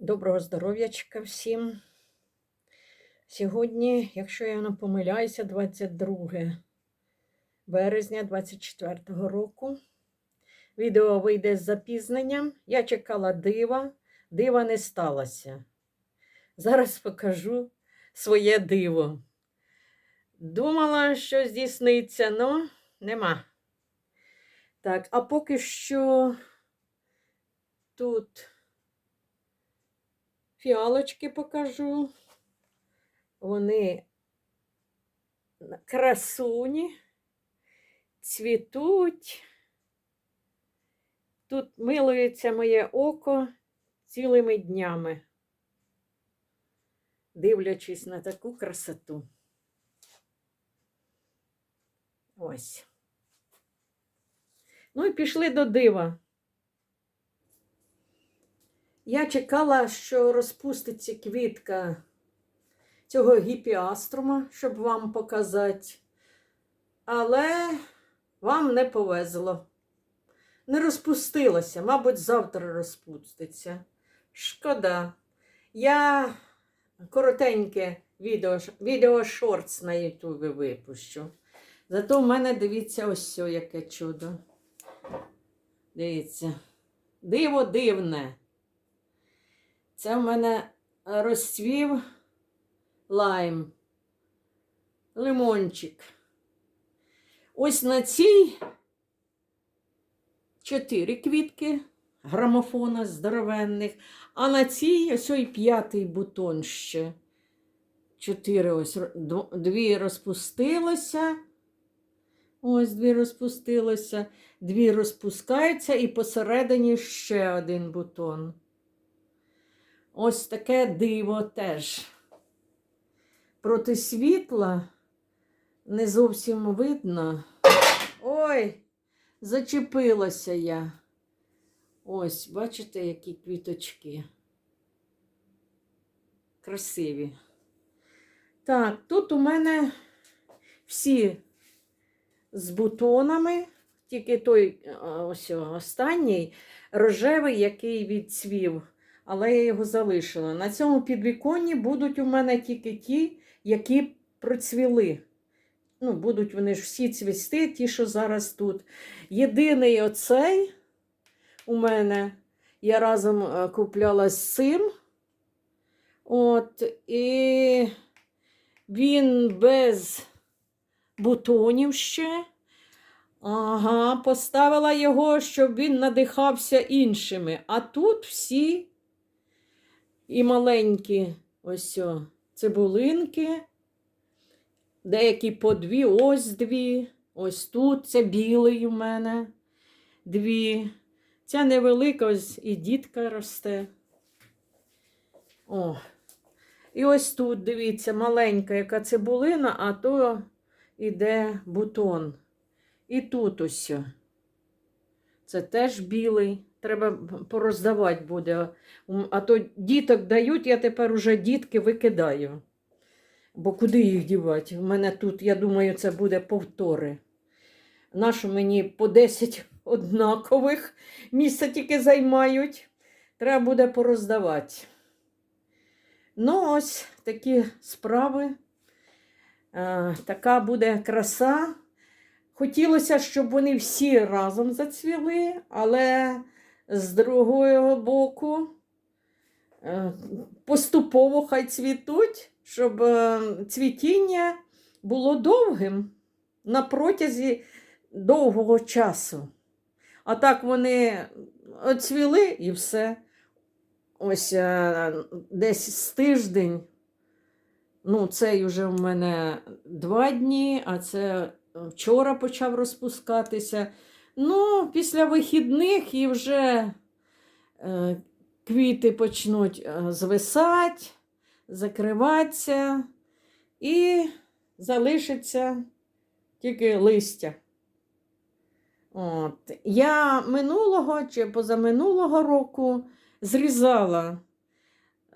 Доброго здоров'ячка всім. Сьогодні, якщо я не помиляюся, 22 березня 24 року. Відео вийде з запізненням. Я чекала дива, дива не сталося. Зараз покажу своє диво. Думала, що здійсниться, але нема. Так, а поки що тут фіалочки покажу. Вони красуні, цвітуть. Тут милується моє око цілими днями, дивлячись на таку красоту. Ось. Ну і пішли до дива. Я чекала, що розпуститься квітка цього гіпіаструма, щоб вам показати. Але вам не повезло. Не розпустилося, мабуть, завтра розпуститься. Шкода. Я коротеньке відео, відео шортс на Ютубі випущу. Зато в мене дивіться ось сьо, яке чудо. Дивіться. Диво дивне. Це в мене розцвів лайм, лимончик. Ось на цій чотири квітки грамофона здоровенних, а на цій ось ой п'ятий бутон ще. Чотири ось дві розпустилося. Ось дві розпустилося, дві розпускаються, і посередині ще один бутон. Ось таке диво теж. Проти світла не зовсім видно. Ой, зачепилася я. Ось, бачите, які квіточки. Красиві. Так, тут у мене всі з бутонами, тільки той ось останній рожевий, який відцвів але я його залишила. На цьому підвіконні будуть у мене тільки ті, які процвіли. Ну, будуть вони ж всі цвісти, ті, що зараз тут. Єдиний оцей у мене я разом е, купляла з цим. От, і він без бутонів ще. Ага, поставила його, щоб він надихався іншими. А тут всі і маленькі ось о, цибулинки, деякі по дві, ось дві, ось тут це білий у мене дві. Ця невелика ось і дітка росте. О. І ось тут, дивіться, маленька яка цибулина, а то іде бутон. І тут ось. Це теж білий. Треба пороздавати буде. А то діток дають, я тепер уже дітки викидаю. Бо куди їх дівати? У мене тут, я думаю, це буде повтори. Нащо мені по 10 однакових місця тільки займають. Треба буде пороздавати. Ну, ось такі справи. Е, така буде краса. Хотілося, щоб вони всі разом зацвіли, але з другого боку е, поступово хай цвітуть, щоб е, цвітіння було довгим на протязі довгого часу. А так вони оцвіли і все. Ось е, десь з тиждень. Ну, цей вже в мене два дні, а це вчора почав розпускатися. Ну, після вихідних і вже е, квіти почнуть е, звисати, закриватися, і залишиться тільки листя. От. Я минулого чи позаминулого року зрізала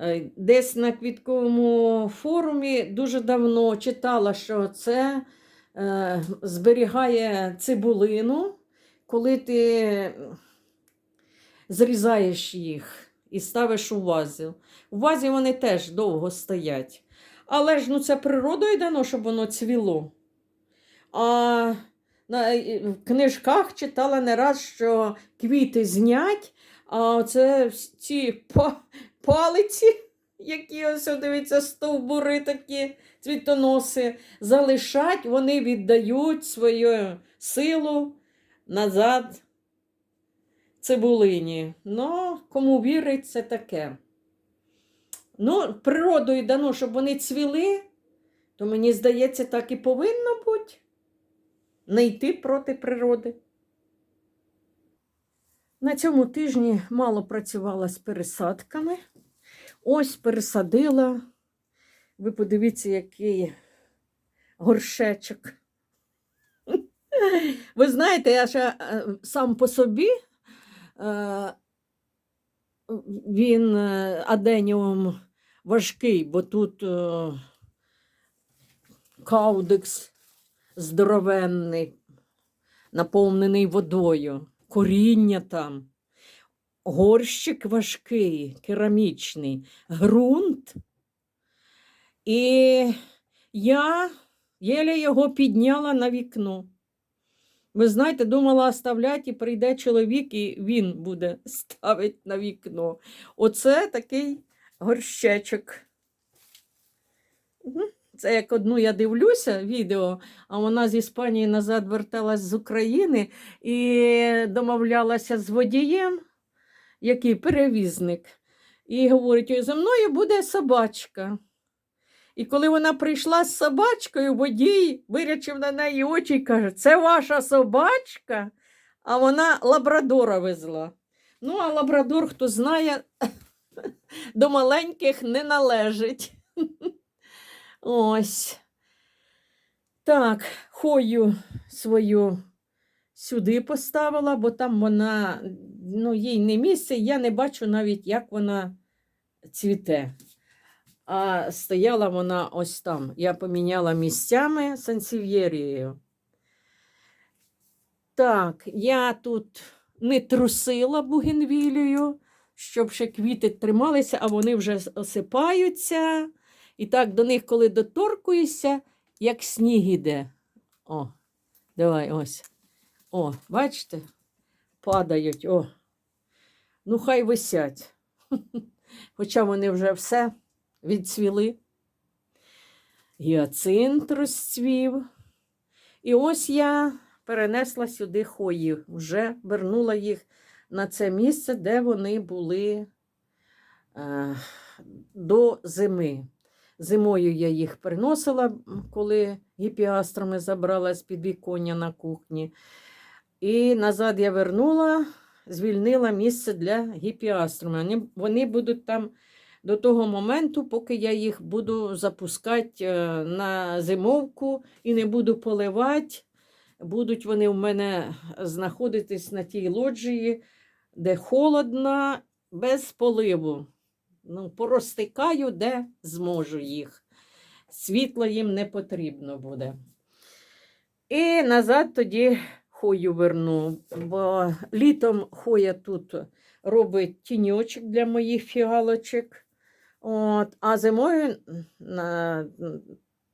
е, десь на квітковому форумі дуже давно читала, що це е, зберігає цибулину, коли ти зрізаєш їх і ставиш у вазу. У вазі вони теж довго стоять. Але ж ну, це природою дано, щоб воно цвіло. А на, в книжках читала не раз, що квіти знять, а це ці па- палиці, які ось дивіться, стовбури такі цвітоноси, залишать, вони віддають свою силу назад цибулині. Ну, кому вірить, це таке. Ну, природою дано, щоб вони цвіли, то мені здається, так і повинно бути. Не йти проти природи. На цьому тижні мало працювала з пересадками. Ось пересадила. Ви подивіться, який горшечок. Ви знаєте, я ще е, сам по собі е, він е, аденіум важкий, бо тут каудекс здоровенний, наповнений водою, коріння там, горщик важкий, керамічний, ґрунт. І я єле його підняла на вікно. Ви знаєте, думала оставляти, і прийде чоловік, і він буде ставити на вікно. Оце такий горщечок. Це як одну я дивлюся відео, а вона з Іспанії назад верталась з України і домовлялася з водієм, який перевізник, і говорить: «Ой, за мною буде собачка. І коли вона прийшла з собачкою, водій вирячив на неї очі і каже: Це ваша собачка? А вона лабрадора везла. Ну, а лабрадор, хто знає, до маленьких не належить. Ось. Так, хою свою сюди поставила, бо там вона, ну, їй не місце, я не бачу навіть, як вона цвіте. А стояла вона ось там. Я поміняла місцями сансів'єрією. Так, я тут не трусила бугенвілію, щоб ще квіти трималися, а вони вже осипаються. І так до них, коли доторкуєшся, як сніг іде. О, давай ось. О, бачите? Падають. О. Ну, хай висять. Хоча вони вже все відцвіли. Гіацинт розцвів. І ось я перенесла сюди хої, вже вернула їх на це місце, де вони були е, до зими. Зимою я їх приносила, коли гіпіастрами забрала з під віконня на кухні. І назад я вернула, звільнила місце для гіпіастрами. Вони, вони будуть там до того моменту, поки я їх буду запускати е, на зимовку і не буду поливати. Будуть вони в мене знаходитись на тій лоджії, де холодно, без поливу. Ну, порозтикаю, де зможу їх. Світло їм не потрібно буде. І назад тоді хою верну, бо літом хоя тут робить тіньочок для моїх фіалочок. От, а зимою на,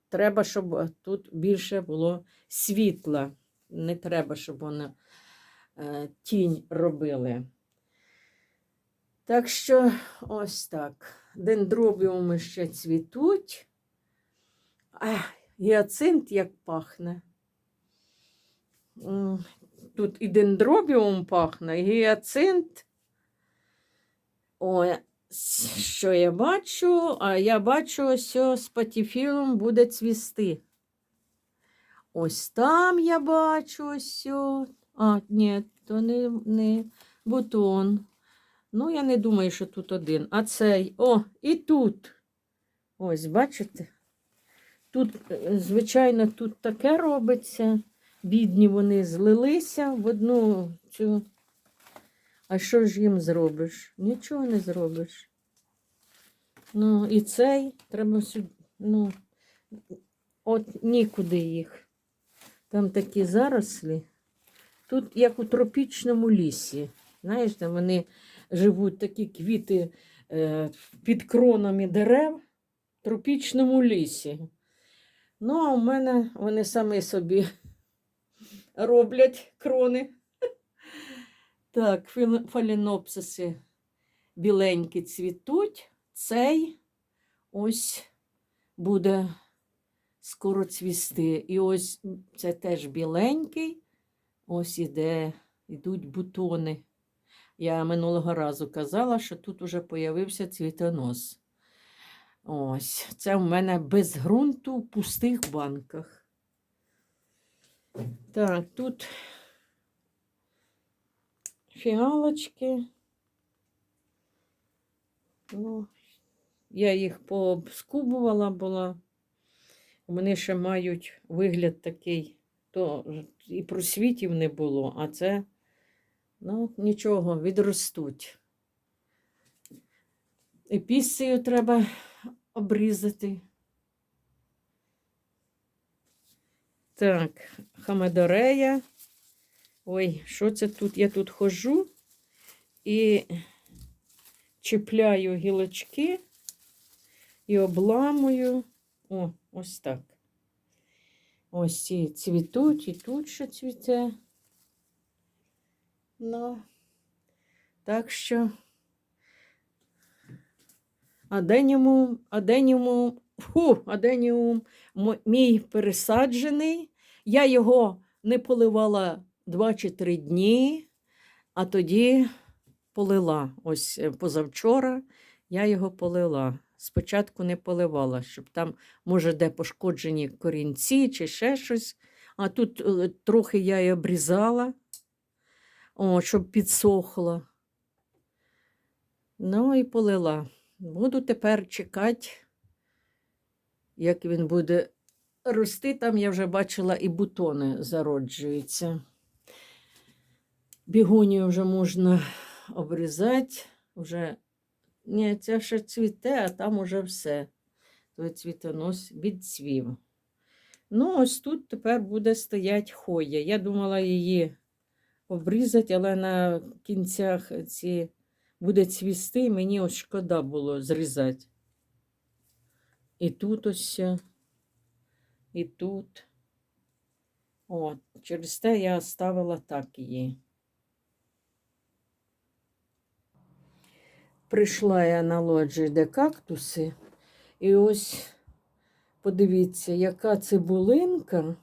треба, щоб тут більше було світла. Не треба, щоб вони е, тінь робили. Так що ось так. Дендробіуми ще цвітуть. Ах, гіацинт як пахне. Тут і дендробіум пахне, і гіацинт. Ой, що я бачу? А я бачу, ось з патіфілом буде цвісти. Ось там я бачу ось. А, ні, то не, не бутон. Ну, я не думаю, що тут один. А цей. О, і тут. Ось, бачите? Тут, е, звичайно, тут таке робиться. Бідні вони злилися в одну цю. А що ж їм зробиш? Нічого не зробиш. Ну, і цей треба сюди. Ну, от нікуди їх. Там такі зарослі. Тут як у тропічному лісі. Знаєш, там вони живуть такі квіти е, під кронами дерев в тропічному лісі. Ну, а в мене вони самі собі роблять крони. Так, фалінопсиси біленькі цвітуть. Цей ось буде скоро цвісти. І ось це теж біленький. Ось іде, йдуть бутони. Я минулого разу казала, що тут уже появився цвітонос. Ось, це в мене без ґрунту в пустих банках. Так, тут фіалочки. Ну, я їх пообскубувала була. Вони ще мають вигляд такий, то і просвітів не було, а це, ну, нічого, відростуть. Епісцею треба обрізати. Так, хамедорея. Ой, що це тут? Я тут хожу і чіпляю гілочки і обламую. О, ось так. Ось ці цвітуть, і тут ще цвіте. Ну, так що аденіум, аденіум, фу, аденіум мій пересаджений. Я його не поливала 2 чи 3 дні, а тоді полила. Ось е, позавчора я його полила. Спочатку не поливала, щоб там, може, де пошкоджені корінці чи ще щось. А тут е, трохи я і обрізала, о, щоб підсохло. Ну і полила. Буду тепер чекати, як він буде рости. Там я вже бачила і бутони зароджуються. Бігонію вже можна обрізати. Вже... Ні, це ще цвіте, а там уже все. Той цвітонос відцвів. Ну, ось тут тепер буде стоять хоя. Я думала її обрізати, але на кінцях ці буде цвісти, і мені ось шкода було зрізати. І тут ось, і тут. От, через те я ставила так її. Прийшла я на лоджі, де кактуси, і ось подивіться, яка цибулинка.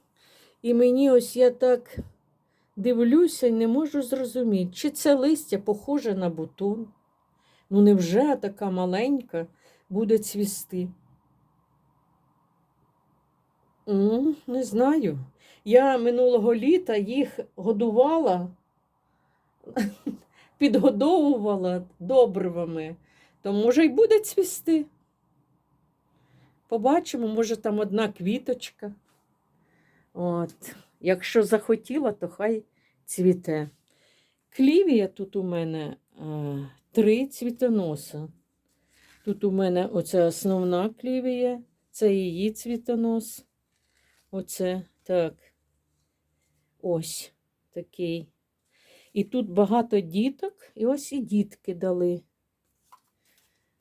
І мені ось я так дивлюся і не можу зрозуміти, чи це листя похоже на бутон. Ну, невже така маленька буде цвісти? М, Не знаю. Я минулого літа їх годувала, підгодовувала добривами, то може й буде цвісти. Побачимо, може там одна квіточка. От. Якщо захотіла, то хай цвіте. Клівія тут у мене е, три цвітоноса. Тут у мене оця основна клівія, це її цвітонос. Оце так. Ось такий. І тут багато діток, і ось і дітки дали.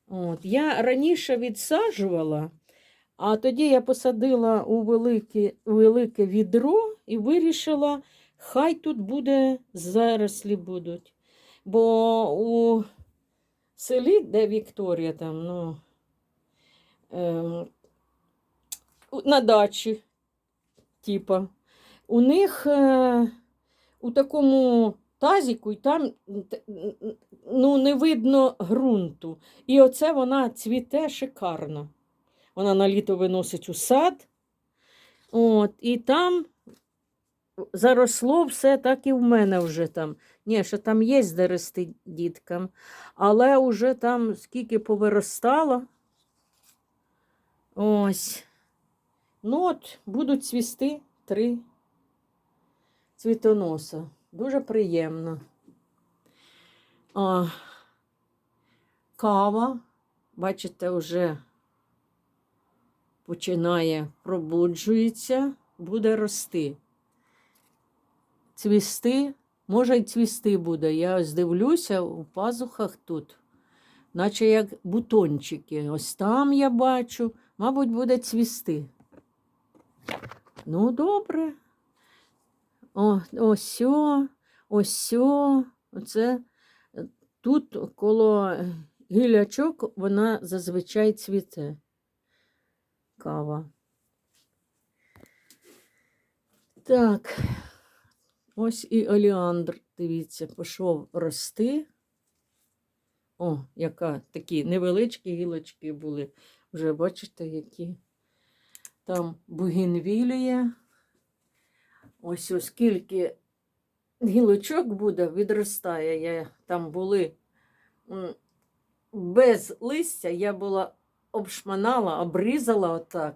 От. Я раніше відсаджувала, а тоді я посадила у велике, велике відро і вирішила, хай тут буде зарослі будуть. Бо у селі, де Вікторія там, ну, ем, на дачі, типа, у них е, у такому тазіку, і там ну, не видно ґрунту. І оце вона цвіте шикарно. Вона на літо виносить у сад. От, і там заросло все, так і в мене вже там. Ні, що там є де рости діткам, але вже там скільки повиростало. Ось. Ну от, будуть цвісти три цвітоноса. Дуже приємно. А, кава, бачите, вже починає пробуджується, буде рости. Цвісти Може, й цвісти буде. Я ось дивлюся у пазухах тут, наче як бутончики. Ось там я бачу, мабуть, буде цвісти. Ну, добре. О, ось сьо, ось сьо. Оце е, тут коло е, гілячок вона зазвичай цвіте. Кава. Так, ось і оліандр, дивіться, пішов рости. О, яка такі невеличкі гілочки були. Вже бачите, які там бугінвілія. Ось оскільки гілочок буде, відростає. Я, там були без листя, я була обшманала, обрізала отак.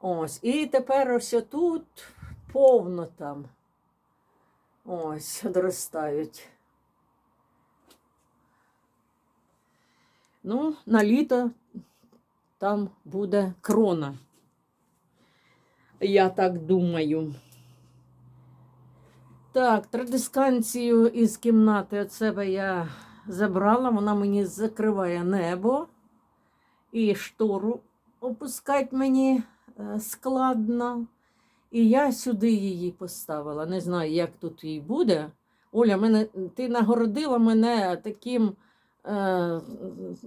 Ось. І тепер ось тут повно там. Ось, відростають. Ну, на літо там буде крона. Я так думаю. Так, традисканцію із кімнати від себе я забрала. Вона мені закриває небо. І штору опускати мені е, складно. І я сюди її поставила. Не знаю, як тут їй буде. Оля, мене, ти нагородила мене таким, е,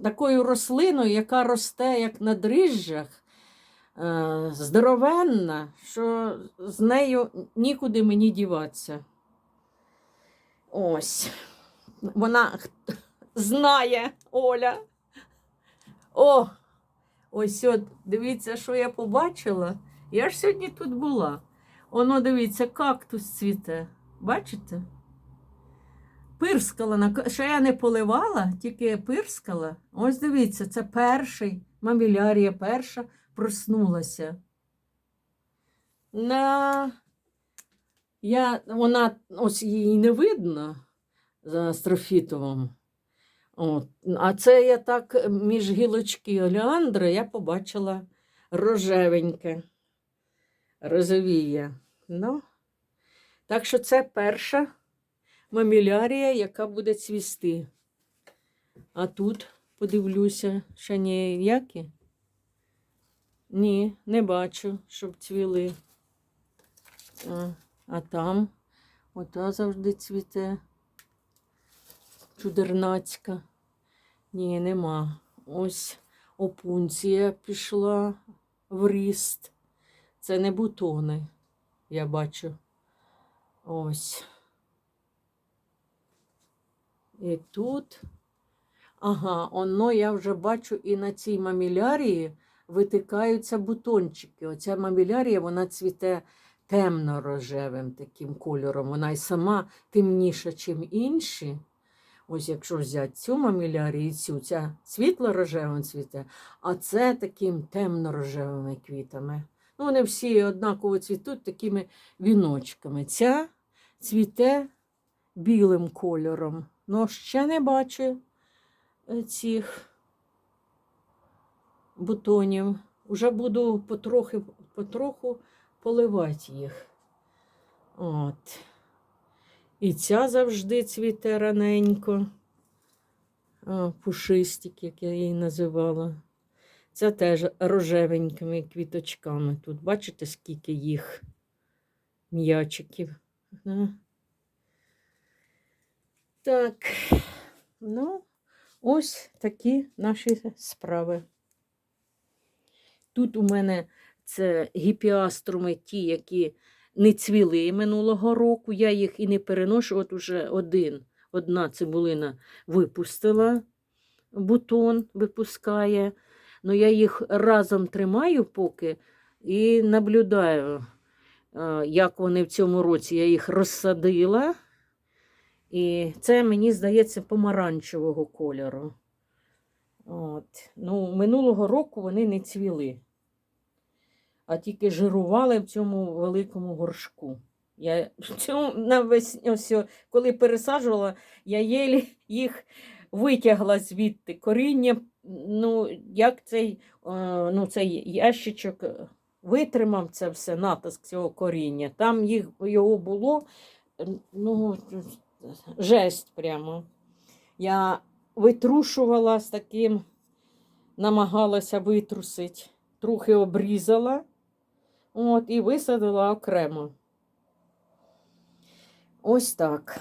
такою рослиною, яка росте як на дріжджах, е, здоровенна, що з нею нікуди мені діватися. Ось. Вона знає Оля. О! Ось от, дивіться, що я побачила. Я ж сьогодні тут була. Воно, дивіться, кактус цвіте. Бачите? Пирскала, ще я не поливала, тільки пирскала. Ось дивіться, це перший, мамілярія перша проснулася. На... Я, вона, ось її не видно за астрофітовим. От. А це я так між гілочки олеандри я побачила рожевеньке, розовіє. Ну, так що це перша мамілярія, яка буде цвісти. А тут подивлюся, ще ніякі? Ні, не бачу, щоб цвіли. А, а там ота завжди цвіте. Чудернацька. Ні, нема. Ось опунція пішла в ріст. Це не бутони, я бачу. Ось. І тут. Ага, оно я вже бачу і на цій мамілярії витикаються бутончики. Оця мамілярія, вона цвіте темно-рожевим таким кольором. Вона й сама темніша, ніж інші. Ось якщо взяти цю мамілярію і цю, ця світло-рожевим цвіте, а це таким темно-рожевими квітами. Ну, вони всі однаково цвітуть такими віночками. Ця цвіте білим кольором. Ну, ще не бачу е, цих бутонів. Уже буду потрохи, потроху поливати їх. От. І ця завжди цвіте раненько. А, пушистик, як я її називала. Ця теж рожевенькими квіточками. Тут бачите, скільки їх м'ячиків. Так, ну, ось такі наші справи. Тут у мене це гіпіаструми, ті, які не цвіли минулого року. Я їх і не переношу. От уже один, одна цибулина випустила, бутон випускає. Ну, я їх разом тримаю поки і наблюдаю, як вони в цьому році. Я їх розсадила. І це, мені здається, помаранчевого кольору. От. Ну, минулого року вони не цвіли а тільки жирували в цьому великому горшку. Я навесні, ось, коли пересаджувала, я єлі їх витягла звідти. Коріння, ну, як цей, е, ну, цей ящичок е, витримав це все, натиск цього коріння. Там їх, його було ну, жесть прямо. Я витрушувала з таким, намагалася витрусити, трохи обрізала от, і висадила окремо. Ось так.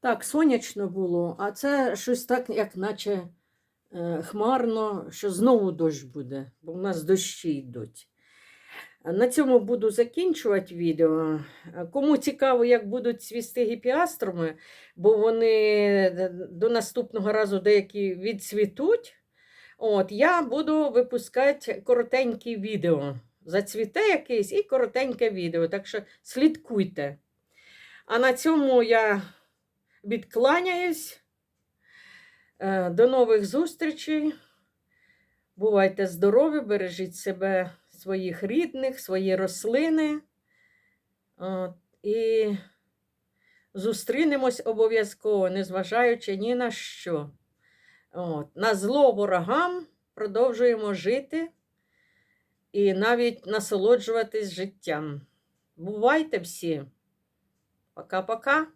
Так, сонячно було, а це щось так, як наче е, хмарно, що знову дощ буде, бо в нас дощі йдуть. На цьому буду закінчувати відео. Кому цікаво, як будуть цвісти гіпіаструми, бо вони до наступного разу деякі відцвітуть, от, я буду випускати коротенькі відео. Зацвіте якийсь і коротеньке відео. Так що слідкуйте. А на цьому я відкланяюсь. Е, До нових зустрічей. Бувайте здорові, бережіть себе, своїх рідних, свої рослини. От, І зустрінемось обов'язково, незважаючи ні на що. От, На зло ворогам продовжуємо жити і навіть насолоджуватись життям. Бувайте всі! Пока-пока!